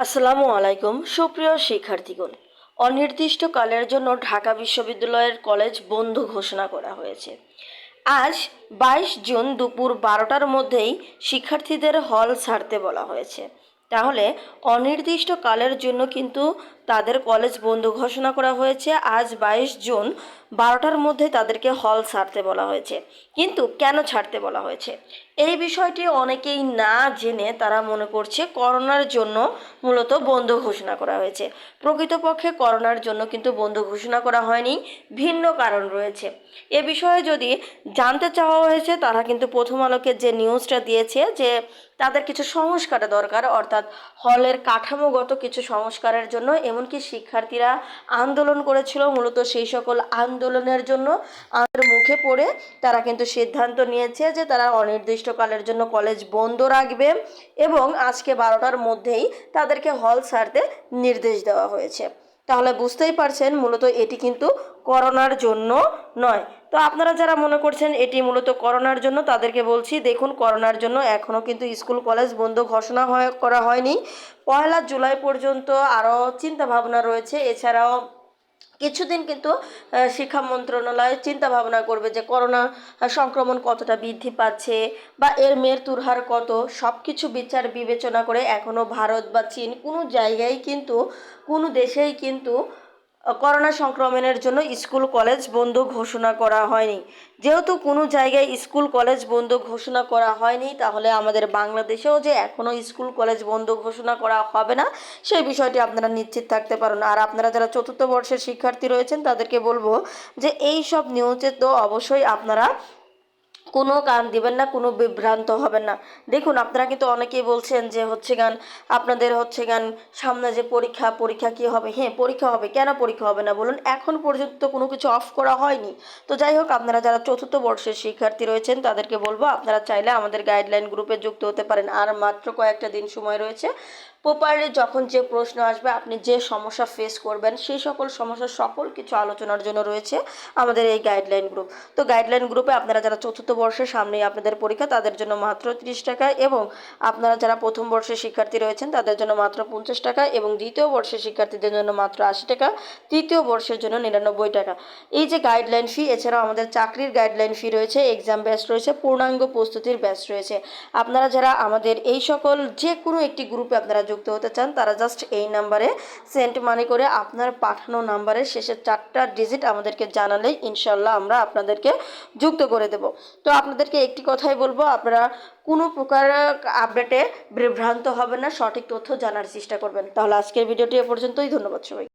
আসসালামু আলাইকুম, সুপ্রিয় শিক্ষার্থীগণ। অনির্দিষ্টকালের জন্য ঢাকা বিশ্ববিদ্যালয়ের কলেজ বন্ধ ঘোষণা করা হয়েছে। আজ বাইশ জুন দুপুর বারোটার মধ্যেই শিক্ষার্থীদের হল ছাড়তে বলা হয়েছে। তাহলে অনির্দিষ্টকালের জন্য কিন্তু তাদের কলেজ বন্ধ ঘোষণা করা হয়েছে। আজ বাইশ জুন বারোটার মধ্যে তাদেরকে হল ছাড়তে বলা হয়েছে। কিন্তু কেন ছাড়তে বলা হয়েছে? এই বিষয়টি অনেকেই না জেনে তারা মনে করছে করোনার জন্য মূলত বন্ধ ঘোষণা করা হয়েছে। প্রকৃতপক্ষে করোনার জন্য কিন্তু বন্ধ ঘোষণা করা হয়নি, ভিন্ন কারণ রয়েছে। এ বিষয়ে যদি জানতে চাওয়া হয়েছে, তারা কিন্তু প্রথম আলোকে যে নিউজটা দিয়েছে যে তাদের কিছু সংস্কার দরকার, অর্থাৎ হলের কাঠামোগত কিছু সংস্কারের জন্য, এমনকি শিক্ষার্থীরা আন্দোলন করেছিল মূলত সেই সকল আন্দোলনের জন্য। আমাদের মুখে পড়ে তারা কিন্তু সিদ্ধান্ত নিয়েছে যে তারা অনির্দিষ্টকালের জন্য কলেজ বন্ধ রাখবে এবং আজকে বারোটার মধ্যেই তাদেরকে হল ছাড়তে নির্দেশ দেওয়া হয়েছে। তাহলে বুঝতেই পারছেন, মূলত এটি কিন্তু করোনার জন্য নয়। তো আপনারা যারা মনে করছেন এটি মূলত করোনার জন্য, তাদেরকে বলছি, দেখুন করোনার জন্য এখনও কিন্তু স্কুল, কলেজ বন্ধ ঘোষণা করা হয়নি। পয়লা জুলাই পর্যন্ত আরও চিন্তাভাবনা রয়েছে। এছাড়াও কিছুদিন কিন্তু শিক্ষা মন্ত্রণালয় চিন্তা ভাবনা করবে যে করোনা সংক্রমণ কতটা বৃদ্ধি পাচ্ছে বা এর মৃত্যুর হার কত সব কিছু বিচার বিবেচনা করে এখনও ভারত বা চীন কোনো জায়গায় কিন্তু, কোনো দেশেই কিন্তু করোনা সংক্রমণের জন্য স্কুল, কলেজ বন্ধ ঘোষণা করা হয়নি। যেহেতু কোনো জায়গায় স্কুল, কলেজ বন্ধ ঘোষণা করা হয়নি, তাহলে আমাদের বাংলাদেশেও যে এখনও স্কুল, কলেজ বন্ধ ঘোষণা করা হবে না, সেই বিষয়টি আপনারা নিশ্চিত থাকতে পারেন। আর আপনারা যারা চতুর্থ বর্ষের শিক্ষার্থী রয়েছেন, তাদেরকে বলব যে, এই সব নিউজে তো অবশ্যই আপনারা কোনো কান দিবেন না, কোনো বিভ্রান্ত হবেন না। দেখুন, আপনারা কিন্তু অনেকেই বলছেন যে হচ্ছে গান, আপনাদের হচ্ছে গান সামনে যে পরীক্ষা পরীক্ষা কি হবে? হ্যাঁ পরীক্ষা হবে। কেন পরীক্ষা হবে না বলুন? এখন পর্যন্ত কোনো কিছু অফ করা হয়নি। তো যাই হোক, আপনারা যারা চতুর্থ বর্ষের শিক্ষার্থী রয়েছেন, তাদেরকে বলব, আপনারা চাইলে আমাদের গাইডলাইন গ্রুপে যুক্ত হতে পারেন। আর মাত্র কয়েকটা দিন সময় রয়েছে। প্রপারলি যখন যে প্রশ্ন আসবে, আপনি যে সমস্যা ফেস করবেন, সেই সকল সমস্যার সকল কিছু আলোচনার জন্য রয়েছে আমাদের এই গাইডলাইন গ্রুপ তো গাইডলাইন গ্রুপে আপনারা যারা চতুর্থ বর্ষের সামনেই আপনাদের পরীক্ষা, তাদের জন্য মাত্র তিরিশ টাকা এবং আপনারা যারা প্রথম বর্ষের শিক্ষার্থী রয়েছেন, তাদের জন্য মাত্র পঞ্চাশ টাকা এবং দ্বিতীয় বর্ষের শিক্ষার্থীদের জন্য মাত্র আশি টাকা, তৃতীয় বর্ষের জন্য নিরানব্বই টাকা। এই যে গাইডলাইন ফি এছাড়াও আমাদের চাকরির গাইডলাইন ফি রয়েছে এক্সাম ব্যাচ রয়েছে, পূর্ণাঙ্গ প্রস্তুতির ব্যাচ রয়েছে। আপনারা যারা আমাদের এই সকল যে কোনো একটি গ্রুপে আপনারা যুক্ত হতে চান, তারা জাস্ট এই নাম্বারে সেন্ট মানি করে আপনার পাঠানো নাম্বারের শেষের চারটা ডিজিট আমাদেরকে জানালেই ইনশাল্লাহ আমরা আপনাদেরকে যুক্ত করে দেব। তো আপনাদেরকে একটি কথাই বলব, আপনারা কোনো প্রকার আপডেটে বিভ্রান্ত হবেন না, সঠিক তথ্য জানার চেষ্টা করবেন। তাহলে আজকের ভিডিওটি এ পর্যন্তই, ধন্যবাদ সবাই